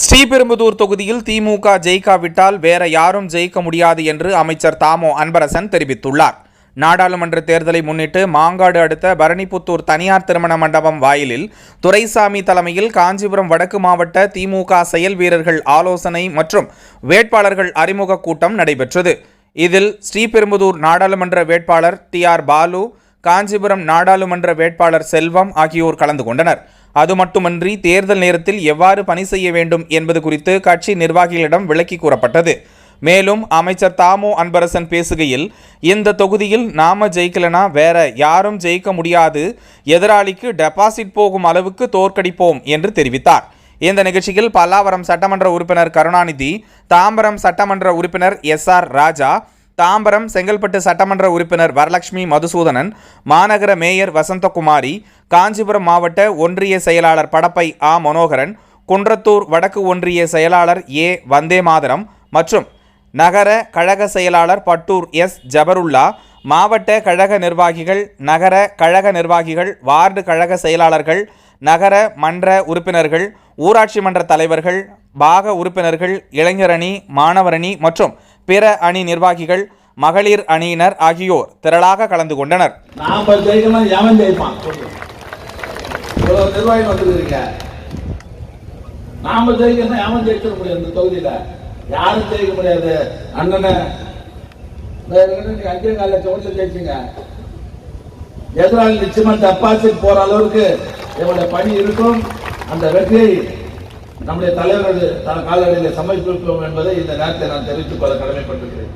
ஸ்ரீபெரும்புதூர் தொகுதியில் திமுக ஜெயிக்காவிட்டால் வேற யாரும் ஜெயிக்க முடியாது என்று அமைச்சர் தாமோ அன்பரசன் தெரிவித்துள்ளார். நாடாளுமன்ற தேர்தலை முன்னிட்டு மாங்காடு அடுத்த பரணிபுத்தூர் தனியார் திருமண மண்டபம் வாயிலில் துரைசாமி தலைமையில் காஞ்சிபுரம் வடக்கு மாவட்ட திமுக செயல் வீரர்கள் ஆலோசனை மற்றும் வேட்பாளர்கள் அறிமுக கூட்டம் நடைபெற்றது. இதில் ஸ்ரீபெரும்புதூர் நாடாளுமன்ற வேட்பாளர் டி ஆர் பாலு காஞ்சிபுரம் நாடாளுமன்ற வேட்பாளர் செல்வம் ஆகியோர் கலந்து கொண்டனர். அது மட்டுமன்றி தேர்தல் நேரத்தில் எவ்வாறு பணி செய்ய வேண்டும் என்பது குறித்து கட்சி நிர்வாகிகளிடம் விளக்கி கூறப்பட்டது. மேலும் அமைச்சர் தாமோ அன்பரசன் பேசுகையில் இந்த தொகுதியில் நாம ஜெயிக்கலனா வேற யாரும் ஜெயிக்க முடியாது. எதிராளிக்கு டெபாசிட் போகும் அளவுக்கு தோற்கடிப்போம் என்று தெரிவித்தார். இந்த நிகழ்ச்சியில் பல்லாவரம் சட்டமன்ற உறுப்பினர் கருணாநிதி தாம்பரம் சட்டமன்ற உறுப்பினர் எஸ் ஆர் ராஜா தாம்பரம் செங்கல்பட்டு சட்டமன்ற உறுப்பினர் வரலட்சுமி மதுசூதனன் மாநகர மேயர் வசந்தகுமாரி காஞ்சிபுரம் மாவட்ட ஒன்றிய செயலாளர் படப்பை ஆ. மனோகரன் குன்றத்தூர் வடக்கு ஒன்றிய செயலாளர் ஏ. வந்தே மாதரம் மற்றும் நகர கழக செயலாளர் பட்டூர் எஸ். ஜபருல்லா மாவட்ட கழக நிர்வாகிகள் நகர கழக நிர்வாகிகள் வார்டு கழக செயலாளர்கள் நகர மன்ற உறுப்பினர்கள் ஊராட்சி மன்ற தலைவர்கள் பாக உறுப்பினர்கள் இளைஞரணி மாணவரணி மற்றும் பிற அணி நிர்வாகிகள் மகளிர் அணியினர் ஆகியோர் திரளாக கலந்து கொண்டனர். நாம ஜெயிக்கணும் எவன் ஜெயிப்பான். இவ்வளவு நிர்வாகி வந்துருக்கீங்க நாம ஜெயிக்கணும் எவன் ஜெயிச்சிட முடியாது இந்த தொகுதியில. யாரும் ஜெயிக்க முடியாது. அண்ணனை நீங்க அஞ்சே கால லட்சம் ஜெயிச்சீங்க. எதிராளி நிச்சயமா டெபாசிட் போற அளவுக்கு இவருடைய பணி இருக்கும். அந்த வெற்றியை நம்முடைய தலைவர்கள் காலடியில் சமர்ப்பிப்போம் என்பதை இந்த நேரத்தை நான் தெரிவித்துக் கொள்ள கடமைப்பட்டிருக்கிறேன்.